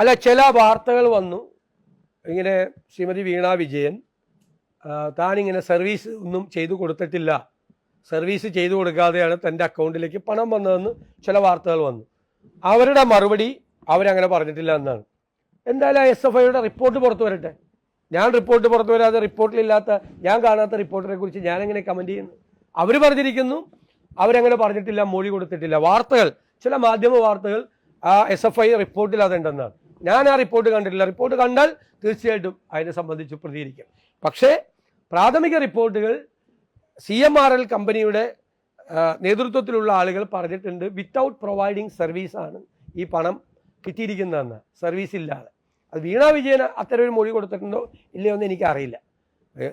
അല്ല ചില വാർത്തകൾ വന്നു. ഇങ്ങനെ ശ്രീമതി വീണ വിജയൻ താനിങ്ങനെ സർവീസ് ഒന്നും ചെയ്തു കൊടുത്തിട്ടില്ല. സർവീസ് ചെയ്തു കൊടുക്കാതെയാണ് തന്റെ അക്കൗണ്ടിലേക്ക് പണം വന്നതെന്ന് ചില വാർത്തകൾ വന്നു. അവരുടെ മറുപടി അവരങ്ങനെ പറഞ്ഞിട്ടില്ല എന്നാണ്. എന്തായാലും എസ് എഫ് ഐയുടെ റിപ്പോർട്ട് പുറത്തു വരട്ടെ. ഞാൻ റിപ്പോർട്ട് പുറത്തു വരാതെ റിപ്പോർട്ടിലില്ലാത്ത ഞാൻ കാണാത്ത റിപ്പോർട്ടിനെ കുറിച്ച് ഞാനെങ്ങനെ കമന്റ് ചെയ്യുന്നു? അവർ പറഞ്ഞിരിക്കുന്നു അവരങ്ങനെ പറഞ്ഞിട്ടില്ല മൊഴി കൊടുത്തിട്ടില്ല. വാർത്തകൾ ചില മാധ്യമ വാർത്തകൾ ആ എസ് എഫ് ഐ റിപ്പോർട്ടിൽ അതുണ്ടെന്നാണ് ഞാൻ ആ റിപ്പോർട്ട് കണ്ടിട്ടില്ല. റിപ്പോർട്ട് കണ്ടാൽ തീർച്ചയായിട്ടും അതിനെ സംബന്ധിച്ച് പ്രതികരിക്കും. പക്ഷേ പ്രാഥമിക റിപ്പോർട്ടുകൾ സി എം ആർ എൽ കമ്പനിയുടെ നേതൃത്വത്തിലുള്ള ആളുകൾ പറഞ്ഞിട്ടുണ്ട് വിത്തൗട്ട് പ്രൊവൈഡിങ് സർവീസാണ് ഈ പണം കിട്ടിയിരിക്കുന്നതെന്ന്. സർവീസ് ഇല്ലാതെ. അത് വീണ വിജയൻ അത്തരം ഒരു മൊഴി കൊടുത്തിട്ടുണ്ടോ ഇല്ലയോ എന്ന് എനിക്കറിയില്ല.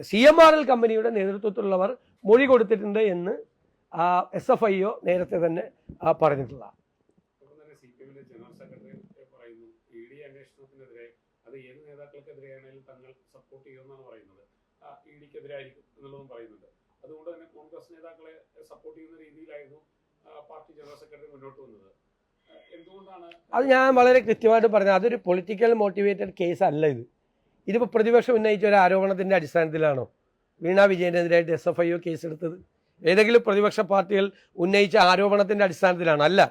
സി എം ആർ എൽ കമ്പനിയുടെ നേതൃത്വത്തിലുള്ളവർ മൊഴി കൊടുത്തിട്ടുണ്ട് എന്ന് എസ് എഫ് ഐ ഒ നേരത്തെ തന്നെ ആ, പറഞ്ഞിട്ടുള്ളതാണ് ഒപ്പം തന്നെ സി പി എമ്മിന്റെ ജനറൽ സെക്രട്ടറി പറയുന്നു ഇ ഡി അന്വേഷണത്തിനെതിരെ അത് ഏത് നേതാക്കൾക്കെതിരെയാണെങ്കിലും തങ്ങൾ സപ്പോർട്ട് ചെയ്യുമെന്നാണ് പറയുന്നത്. ഇ ഡിക്കെതിരായിരിക്കും എന്നുള്ളതും പറയുന്നുണ്ട്. അതുകൊണ്ട് തന്നെ കോൺഗ്രസ് നേതാക്കളെ സപ്പോർട്ട് ചെയ്യുന്ന രീതിയിലായിരുന്നു പാർട്ടി ജനറൽ സെക്രട്ടറി മുന്നോട്ട് വന്നത്. അത് ഞാൻ വളരെ കൃത്യമായിട്ട് പറഞ്ഞു അതൊരു പൊളിറ്റിക്കൽ മോട്ടിവേറ്റഡ് കേസ് അല്ല ഇത്. ഇതിപ്പോൾ പ്രതിപക്ഷം ഉന്നയിച്ച ഒരു ആരോപണത്തിന്റെ അടിസ്ഥാനത്തിലാണോ വീണ വിജയനെതിരായിട്ട് എസ് എഫ് ഐ ഒ കേസെടുത്തത്? ഏതെങ്കിലും പ്രതിപക്ഷ പാർട്ടികൾ ഉന്നയിച്ച ആരോപണത്തിന്റെ അടിസ്ഥാനത്തിലാണ്? അല്ല.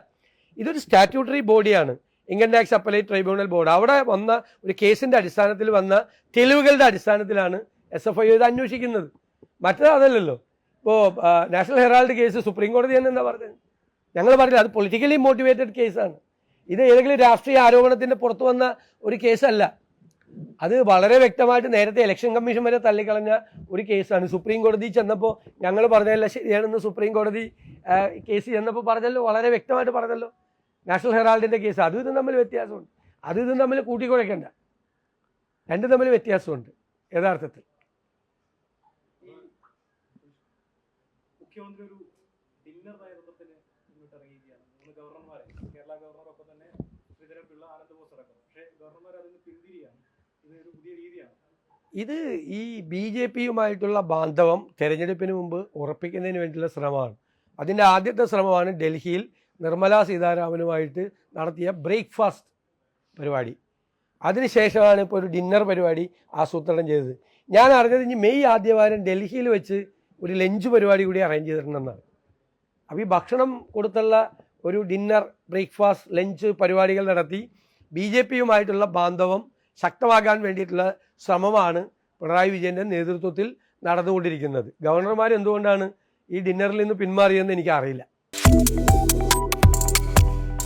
ഇതൊരു സ്റ്റാറ്റ്യൂട്ടറി ബോഡിയാണ് income tax appellate tribunal board അവിടെ വന്ന ഒരു കേസിന്റെ അടിസ്ഥാനത്തിൽ വന്ന തെളിവുകളുടെ അടിസ്ഥാനത്തിലാണ് എസ് എഫ് ഐ ഇത് അന്വേഷിക്കുന്നത്. മറ്റത് അതല്ലല്ലോ. ഇപ്പോൾ നാഷണൽ ഹെറാൾഡ് കേസ് സുപ്രീം കോടതി തന്നെ എന്താ പറഞ്ഞത്? ഞങ്ങൾ പറഞ്ഞില്ല അത് പൊളിറ്റിക്കലി മോട്ടിവേറ്റഡ് കേസാണ് ഇത് ഏതെങ്കിലും രാഷ്ട്രീയ ആരോപണത്തിന്റെ പുറത്തു വന്ന ഒരു കേസല്ല. അത് വളരെ വ്യക്തമായിട്ട് നേരത്തെ ഇലക്ഷൻ കമ്മീഷൻ വരെ തള്ളിക്കളഞ്ഞ ഒരു കേസാണ്. സുപ്രീം കോടതി ചെന്നപ്പോൾ ഞങ്ങൾ പറഞ്ഞതല്ല ശരിയാണെന്ന് സുപ്രീം കോടതി കേസ് ചെന്നപ്പോൾ പറഞ്ഞല്ലോ വളരെ വ്യക്തമായിട്ട് പറഞ്ഞല്ലോ. നാഷണൽ ഹെറാൾഡിന്റെ കേസ്. അതും ഇതും തമ്മിൽ വ്യത്യാസമുണ്ട്. അതും ഇതും തമ്മിൽ കൂട്ടിക്കുഴയ്ക്കണ്ട. രണ്ടും തമ്മിൽ വ്യത്യാസമുണ്ട് യഥാർത്ഥത്തിൽ. മുഖ്യമന്ത്രി ഒരു ഡിന്നർ നയതന്ത്രത്തിന് മുന്നോട്ട് ഇറങ്ങിയിരിക്കുകയാണ്. മൂന്ന് ഗവർണർമാരെ കേരള ഗവർണറൊപ്പം തന്നെ ശ്രീധരൻപിള്ള ആനന്ദ് ബോസ് അടക്കം. പക്ഷേ ഗവർണർമാർ അതിന് പിന്തിരിയാണ്. ഇത് ഒരു പുതിയ രീതിയാണ്. ഇത് ഈ ബി ജെ പിയുമായിട്ടുള്ള ബാന്ധവം തെരഞ്ഞെടുപ്പിന് മുമ്പ് ഉറപ്പിക്കുന്നതിന് വേണ്ടിയുള്ള ശ്രമമാണ്. അതിന്റെ ആദ്യത്തെ ശ്രമമാണ് ഡൽഹിയിൽ നിർമ്മലാ സീതാരാമനുമായിട്ട് നടത്തിയ ബ്രേക്ക്ഫാസ്റ്റ് പരിപാടി. അതിനുശേഷമാണ് ഇപ്പോൾ ഒരു ഡിന്നർ പരിപാടി ആസൂത്രണം ചെയ്തത്. ഞാൻ അറിഞ്ഞത് ഇനി മെയ് ആദ്യവാരം ഡൽഹിയിൽ വെച്ച് ഒരു ലഞ്ച് പരിപാടി കൂടി അറേഞ്ച് ചെയ്തിട്ടുണ്ടെന്നാണ്. അപ്പോൾ ഈ ഭക്ഷണം കൊടുത്തുള്ള ഒരു ഡിന്നർ ബ്രേക്ക്ഫാസ്റ്റ് ലഞ്ച് പരിപാടികൾ നടത്തി ബി ജെ പിയുമായിട്ടുള്ള ബാന്ധവം ശക്തമാക്കാൻ വേണ്ടിയിട്ടുള്ള ശ്രമമാണ് പിണറായി വിജയന്റെ നേതൃത്വത്തിൽ നടന്നുകൊണ്ടിരിക്കുന്നത്. ഗവർണർമാർ എന്തുകൊണ്ടാണ് ഈ ഡിന്നറിൽ നിന്ന് പിന്മാറിയെന്ന് എനിക്ക് അറിയില്ല